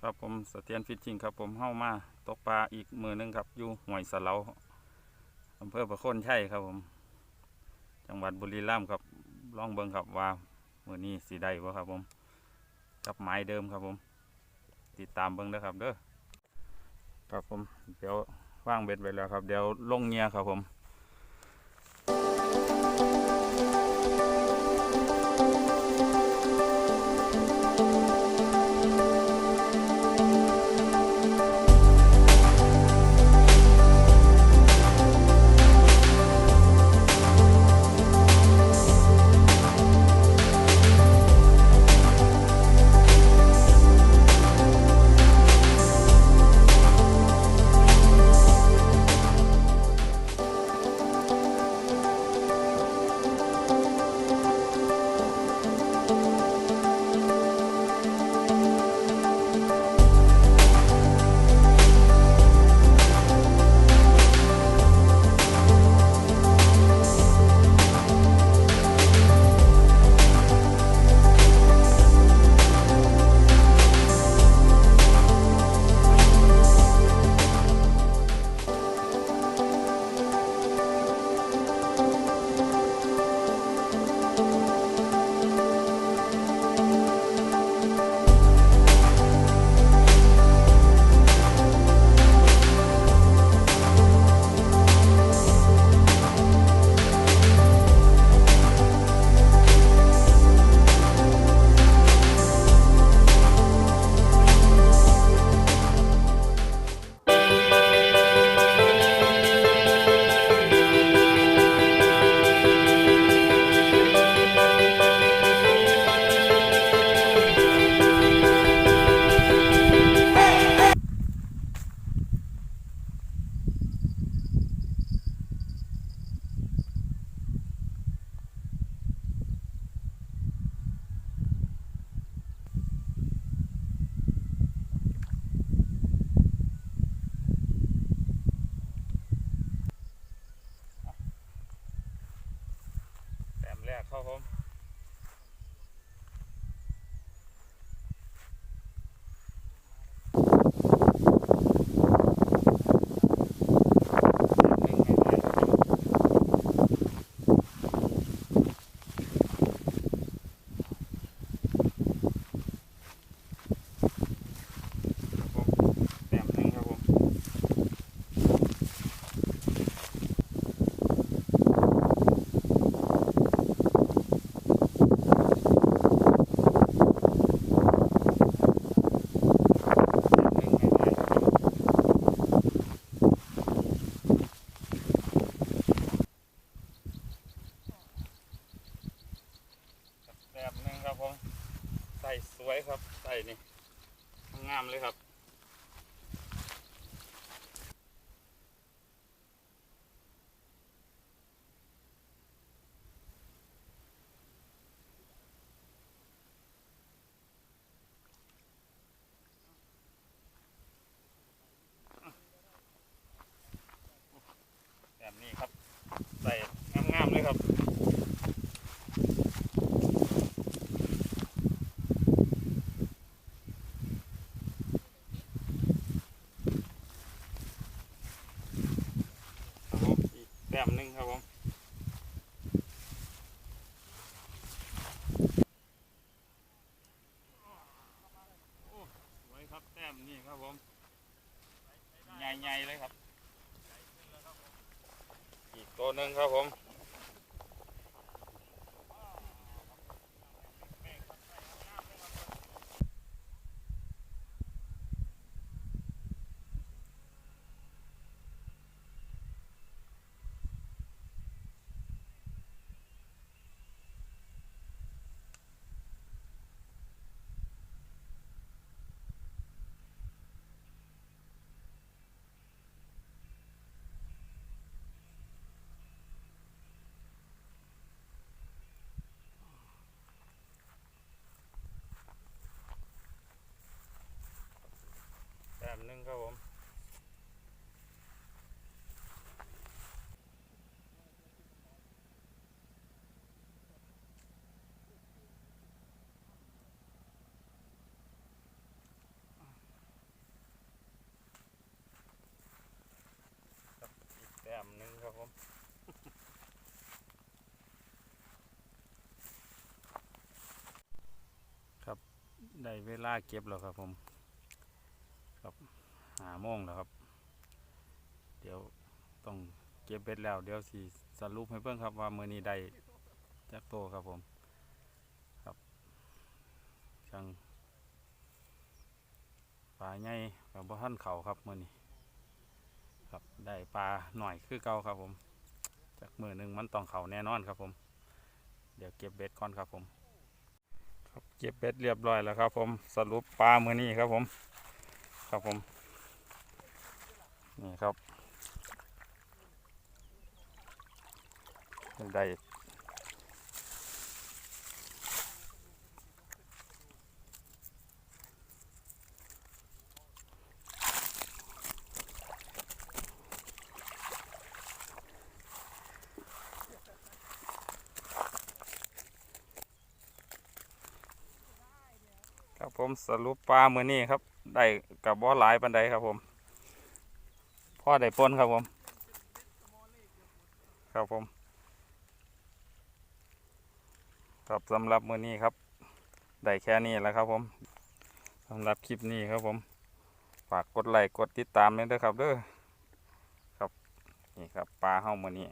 ครับผมสเสถียรฟิชชิงครับผมเข้ามาตกปลาอีกมือหนึงครับอยู่ห้วยสะเลาอำเภอประโคนชัยครับผม จังหวัดบุรีรัมย์ครับล่องเบิงครับว่ามือนี้สีได้บ่ครับผมกับไม้เดิมครับผม ติดตามเบิงเด้อครับเด้อครับผมเดี๋ยวว่างเบ็ดไว้แล้วครับ เดี๋ยวลงเงียครับผม ส่สวยครับใส่นี่งามเลยครับแบบนี้ครับใส่งามๆเลยครับครับผมอีกแต้มหนึ่งครับผมโอ้สวยครับแต้มนี่ครับผมใหญ่ๆเลยครับ อีกตัวหนึ่งครับผม ได้เวลาเก็บแล้วครับผม ครับหาโมงแล้วครับ เดี๋ยวต้องเก็บเบ็ดแล้ว เดี๋ยวสิสรุปให้เพิ่งครับว่ามือนี้ได้จักโตครับผม ครับจังปลาใหญ่กับบ่ทันเขาครับมือนี้ ครับได้ปลาหน่อยคือเก่าครับผมจากมือหนึ่งมันต้องเขาแน่นอนครับผม เดี๋ยวเก็บเบ็ดก่อนครับผม เก็บเบ็ดเรียบร้อยแล้วครับ ผมสรุปปลามือนี้ครับผม ครับผม นี่ครับได้ ผมสรุปปลามือนี้ครับ ได้กับบ่หลายปันใดครับผมพ่อได้ปนครับผม ครับผม ครับสำหรับมือนี้ครับ ได้แค่นี้แล้วครับผมสำหรับคลิปนี้ครับผมฝากกดไลค์กดติดตามด้วยนะครับเด้อครับนี่ครับปลาเฮ้ามือนี้